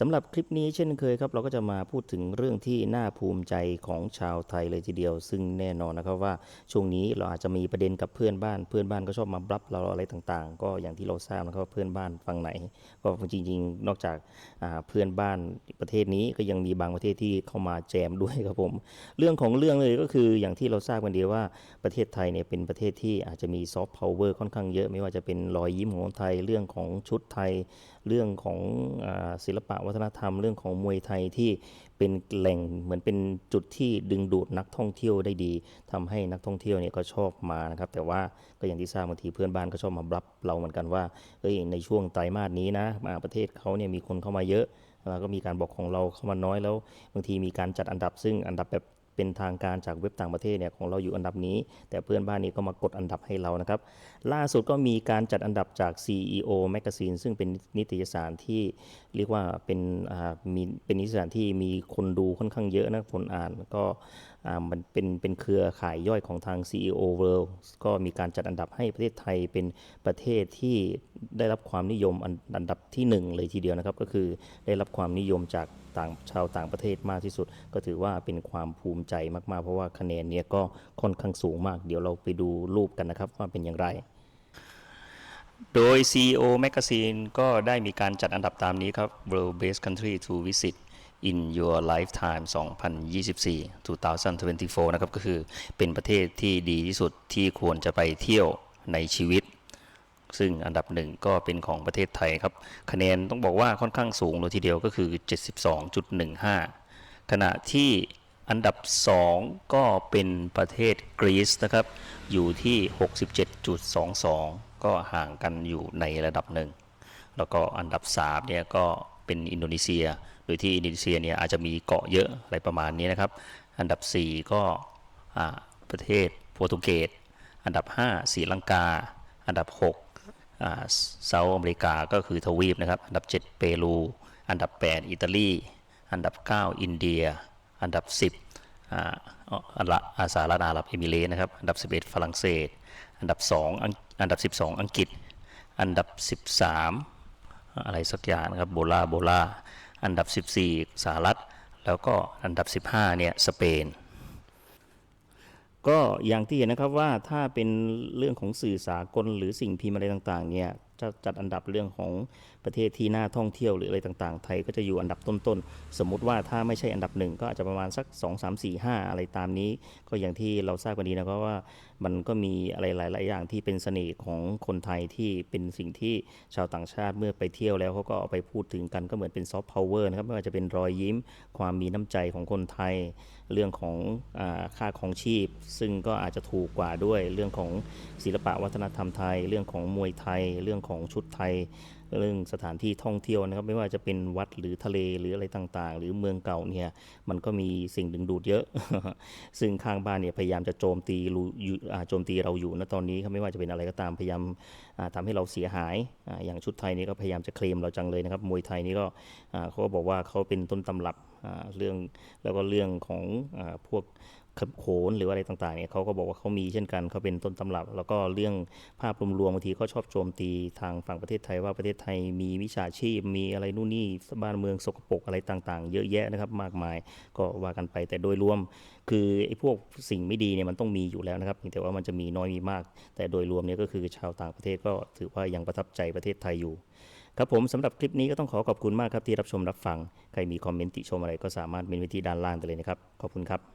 สำหรับคลิปนี้เช่นเคยครับ เราก็จะมาพูดถึงเรื่องที่น่าภูมิใจของชาวไทยเลยทีเดียว ซึ่งแน่นอนนะครับว่าช่วงนี้เราอาจจะมีประเด็นกับเพื่อนบ้าน เพื่อนบ้านก็ชอบมาบลับเราอะไรต่างๆ ก็อย่างที่เราทราบนะครับว่าเพื่อนบ้านฝั่งไหน ก็จริงๆ นอกจากาเพื่อนบ้านประเทศนี้ก็ยังมีบางประเทศที่เข้ามาแจมด้วยครับผม เรื่องของเรื่องเลยก็คืออย่างที่เราทราบกันดีว่าประเทศไทยเนี่ยเป็นประเทศที่อาจจะมีซอฟต์พาวเวอร์ค่อนข้างเยอะไม่ว่าจะเป็นรอยยิ้มของไทยเรื่องของชุดไทย เรื่องของอศิลปะวัฒนธรรมเรื่องของมวยไทยที่เป็นแหล่งเหมือนเป็นจุดที่ดึงดูดนักท่องเที่ยวได้ดีทำให้นักท่องเที่ยวเนี่ยก็ชอบมานะครับ แต่ว่าก็อย่างที่ทราบบางทีเพื่อนบ้านก็ชอบมาบลับเราเหมือนกันว่าเอ้ยในช่วงไตรมาสนี้นะมาประเทศเขาเนี่ยมีคนเข้ามาเยอะแล้วก็มีการบอกของเราเข้ามาน้อยแล้ว บางทีมีการจัดอันดับซึ่งอันดับแบบ เป็นทางการจากเว็บต่างประเทศเนี่ยของเราอยู่อันดับนี้ แต่เพื่อนบ้านนี้ก็มากดอันดับให้เรานะครับ ล่าสุดก็มีการจัดอันดับจาก CEO Magazine ซึ่งเป็นนิตยสารที่เรียกว่าเป็นมีเป็นนิตยสารที่มีคนดูค่อนข้างเยอะนะคนอ่านก็มันเป็นเป็นเครือข่ายย่อยของทาง CEO World ก็มีการจัดอันดับให้ประเทศไทยเป็นประเทศที่ได้รับความนิยมอันดับที่หนึ่งเลยทีเดียวนะครับ ก็คือได้รับความนิยมจากต่างชาวต่างประเทศมากที่สุด ก็ถือว่าเป็นความภูมิใจมากๆ เพราะว่าคะแนนเนี้ยก็ค่อนข้างสูงมาก เดี๋ยวเราไปดูรูปกันนะครับว่าเป็นอย่างไร โดย CEO Magazine ก็ได้มีการจัดอันดับตามนี้ครับ World Best Country to Visit in Your Lifetime 2024 2024 นะครับ ก็คือเป็นประเทศที่ดีที่สุดที่ควรจะไปเที่ยวในชีวิต ซึ่งอันดับหนึ่งก็เป็นของประเทศไทยครับ คะแนนต้องบอกว่าค่อนข้างสูงเลยทีเดียวก็คือ 72.15 ขณะที่ อันดับ 2 ก็เป็นประเทศกรีซนะครับ อยู่ที่ 67.22 ก็ห่างกันอยู่ในระดับหนึ่ง แล้วก็อันดับ3เนี่ยก็เป็นอินโดนีเซีย โดยที่อินโดนีเซียเนี่ยอาจจะมีเกาะเยอะอะไรประมาณนี้นะครับ อันดับ 4 ก็ประเทศโปรตุเกส อันดับ 5ศรีลังกา อันดับ6เซาท์อเมริกาก็คือทวีปนะครับ อันดับ 7 เปรู อันดับ 8 อิตาลี อันดับ 9 อินเดีย อันดับ 10 อ่าอันละอาสหรัฐอาหรับเอมิเรตนะครับ อันดับ 11 ฝรั่งเศส อันดับ2อังอันดับ 12 อังกฤษ อันดับ 13 อะไรสักอย่างนะครับ โบลา โบลา อันดับ 14 สหรัฐ แล้วก็อันดับ 15 เนี่ย สเปน ก็อย่างที่เห็นนะครับว่าถ้าเป็นเรื่องของสื่อสากลหรือสิ่งพิมพ์อะไรต่างๆ เนี่ยจะจัดอันดับเรื่องของประเทศที่น่าท่องเที่ยวหรืออะไรต่างๆ ไทยก็จะอยู่อันดับต้นๆ สมมุติว่าถ้าไม่ใช่อันดับหนึ่งก็อาจจะประมาณสัก 2 3 4 5 อะไรตามนี้ ก็อย่างที่เราทราบกันดีนะครับว่ามันก็มีอะไรหลาย ๆ อย่างที่เป็นเสน่ห์ของคนไทยที่เป็นสิ่งที่ชาวต่างชาติเมื่อไปเที่ยวแล้วเขาก็เอาไปพูดถึงกันก็เหมือนเป็นซอฟต์พาวเวอร์นะครับไม่ว่าจะเป็นรอยยิ้ม ความมีน้ำใจของคนไทย เรื่องของอค่าของชีพ ซึ่งก็อาจจะถูกกว่าด้วยเรื่องของศิลปะวัฒนธรรมไทย เรื่องของมวยไทยเรื่องของชุดไทย เรื่องสถานที่ท่องเที่ยวนะครับไม่ว่าจะเป็นวัดหรือทะเลหรืออะไรต่างๆ หรือเมืองเก่าเนี่ยมันก็มีสิ่งดึงดูดเยอะ ซึ่งข้างบ้านเนี่ยพยายามจะโจมตีโจมตีเราอยู่นะตอนนี้ครับไม่ว่าจะเป็นอะไรก็ตามพยายามอ่าทำให้เราเสียหายอย่างชุดไทยนี่ก็พยายามจะเคลมเราจังเลยนะครับมวยไทยนี่ก็เขาก็บอกว่าเขาเป็นต้นตำรับเรื่องแล้วก็เรื่องของอพวกโขนหรืออะไรต่างๆเนี่ยเขาก็บอกว่าเขามีเช่นกันเขาเป็นต้นตำรับ แล้วก็เรื่องภาพรวมๆบางทีเขาชอบโจมตีทางฝั่งประเทศไทยว่าประเทศไทยไทยมีวิชาชีพ มีอะไรนู่นนี่บ้านเมืองสกปรกอะไรต่างๆ เยอะแยะนะครับมากมายก็ว่ากันไปแต่โดยรวม คือไอ้พวกสิ่งไม่ดีเนี่ยมันต้องมีอยู่แล้วนะครับแต่ว่ามันจะมีน้อยมีมาก แต่โดยรวมเนี่ยก็คือชาวต่างประเทศก็ถือว่ายังประทับใจประเทศไทยอยู่ครับผมสำหรับคลิปนี้ก็ต้องขอขอบคุณมากครับที่รับชมรับฟัง ใครมีคอมเมนต์ติชมอะไรก็สามารถเมนไว้ที่ด้านล่างได้เลยนะครับ ขอบคุณครับ